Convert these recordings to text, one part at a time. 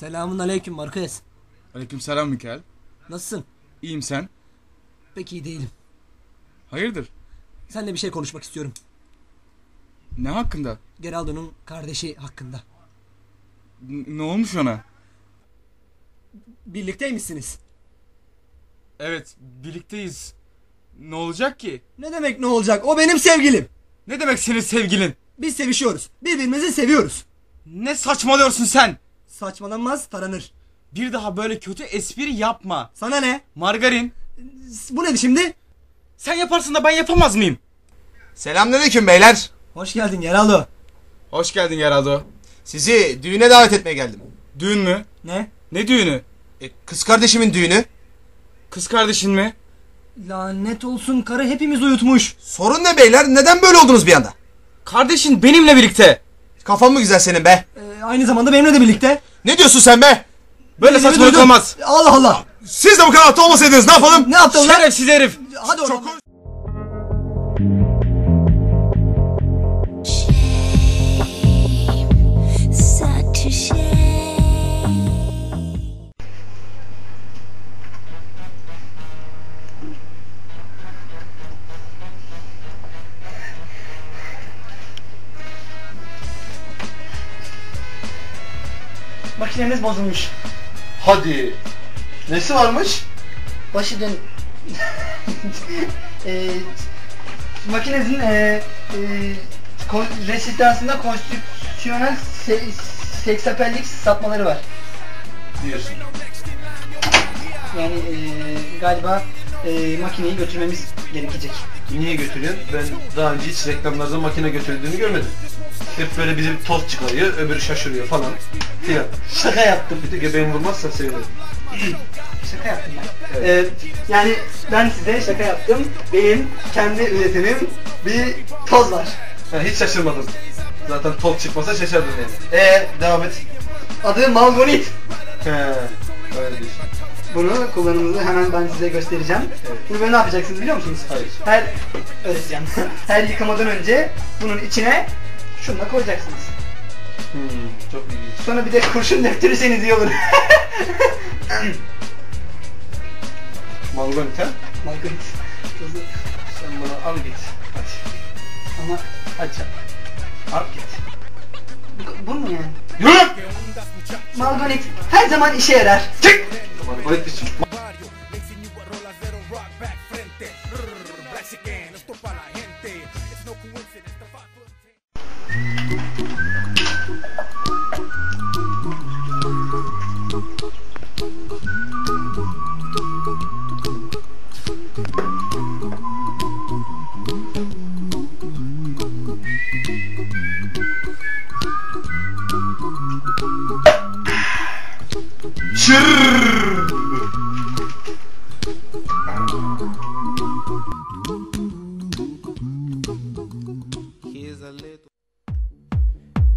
Selamun aleyküm Marquez. Aleykümselam Mikael. Nasılsın? İyiyim sen? Pek iyi değilim. Hayırdır? Seninle bir şey konuşmak istiyorum. Ne hakkında? Geraldo'nun kardeşi hakkında. N- ne olmuş ona? Birlikteymişsiniz. Evet, birlikteyiz. Ne olacak ki? Ne demek ne olacak? O benim sevgilim. Ne demek senin sevgilin? Biz sevişiyoruz. Birbirimizi seviyoruz. Ne saçmalıyorsun sen? Saçmalanmaz taranır. Bir daha böyle kötü espri yapma. Sana ne? Margarin, Bu ne şimdi? sen yaparsın da ben yapamaz mıyım? Selamünaleyküm beyler. Hoş geldin Geraldo. Hoş geldin Geraldo. Sizi düğüne davet etmeye geldim. Düğün mü? Ne? Ne düğünü? E, kız kardeşimin düğünü. Kız kardeşin mi? Lanet olsun karı hepimiz uyutmuş. Sorun ne beyler? Neden böyle oldunuz bir anda? Kardeşin benimle birlikte. Kafan mı güzel senin be? Ee, aynı zamanda benimle de birlikte. Ne diyorsun sen be? Böyle Dediğimi saçmalık olmaz. Allah Allah. Siz de bu aptal olmasaydınız ne yapalım? Ne yaptın lan? Şerefsiz herif. Hadi oradan. Çok Makineniz bozulmuş. Hadi. Nesi varmış? Başı dön... e, makinenizin e, e, kon, resistansında konstrüksiyonel se, seksapellik sapmaları var. Diyorsun. Yani e, galiba e, makineyi götürmemiz gerekecek. Niye götürüyorsun? Ben daha önce hiç reklamlarda makine götürdüğünü görmedim. Hep böyle bize bir toz çıkarıyor, öbürü şaşırıyor falan filan. Şaka yaptım. Bir de göbeğimi vurmazsa sevinirim. Şaka yaptım ben. E, yani ben size şaka yaptım. Benim kendi üretimim bir toz var. Ha, hiç şaşırmadım. Zaten toz çıkmasa şaşardım yani. Ee, devam et. Adı Malgonit. He, öyle diyorsun. Bunu kullanımını hemen ben size göstereceğim. Evet. Bunu böyle ne yapacaksınız biliyor musunuz? Hayır. Her öğreteceğim. Her yıkamadan önce bunun içine şunu da koyacaksınız. Hmm, çok ilginç. Sonra bir de kurşun döktürürseniz iyi olur. Malgonit ha? Malgonit. Tozu. Sen bana al git. Hadi. Ama sen. Al git. bu, bu mu yani? Yürü! Malgonit her zaman işe yarar. Çık! Malgonit için.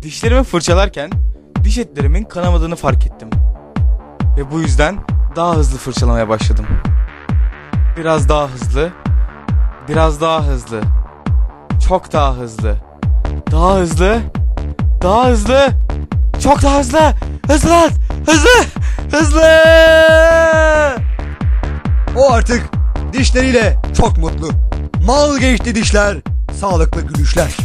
Dişlerimi fırçalarken diş etlerimin kanamadığını fark ettim. Ve bu yüzden daha hızlı fırçalamaya başladım. Biraz daha hızlı. Biraz daha hızlı. Çok daha hızlı. Daha hızlı. Daha hızlı. Çok daha hızlı. Hızlı lan. Hızlı. Hızlı. O artık dişleriyle çok mutlu. Mal geçti dişler, sağlıklı gülüşler.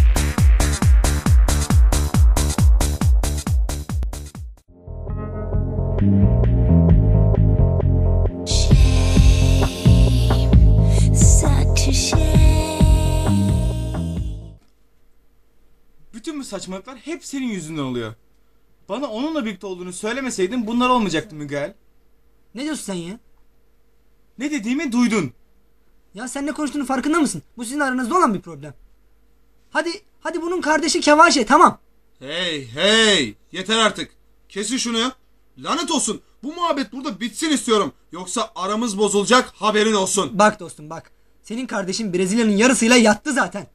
Bütün bu saçmalıklar hep senin yüzünden oluyor. Bana onunla birlikte olduğunu söylemeseydin bunlar olmayacaktı Miguel. Ne diyorsun sen ya? Ne dediğimi duydun. Ya sen ne konuştuğunu farkında mısın? Bu sizin aranızda olan bir problem. Hadi, hadi bunun kardeşi Kevaşe tamam. Hey hey yeter artık. Kesin şunu. Lanet olsun. Bu muhabbet burada bitsin istiyorum. Yoksa aramız bozulacak haberin olsun. Bak dostum bak. Senin kardeşin Brezilya'nın yarısıyla yattı zaten.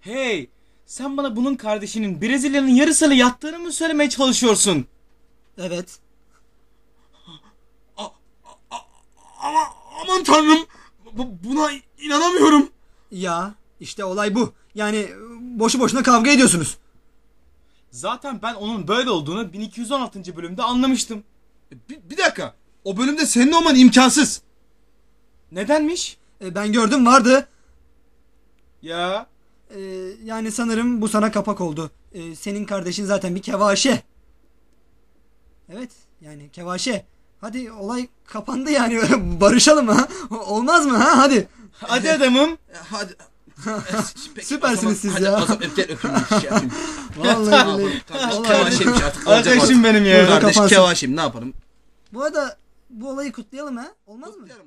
Hey, sen bana bunun kardeşinin Brezilya'nın yarısıyla yattığını mı söylemeye çalışıyorsun? Evet. Ama aman tanrım. Bu- buna inanamıyorum. Ya işte olay bu. Yani boşu boşuna kavga ediyorsunuz. Zaten ben onun böyle olduğunu 1216. bölümde anlamıştım. Bir, bir dakika. O bölümde senin olman imkansız. Nedenmiş? E, ben gördüm vardı. Ya E, yani sanırım bu sana kapak oldu. E, senin kardeşin zaten bir kevaşe. Evet yani kevaşe. Hadi olay kapandı yani Barışalım ha. Olmaz mı ha hadi. hadi adamım. Hadi. Süpersiniz siz hadi, ya. O zaman gel öpeyim bir şey yapayım. Vallahi Vallahi kevaşeymiş artık. artık. benim ya. Kardeş kevaşeyim ne yaparım? Bu arada bu olayı kutlayalım ha. Olmaz mı? Kutlayalım.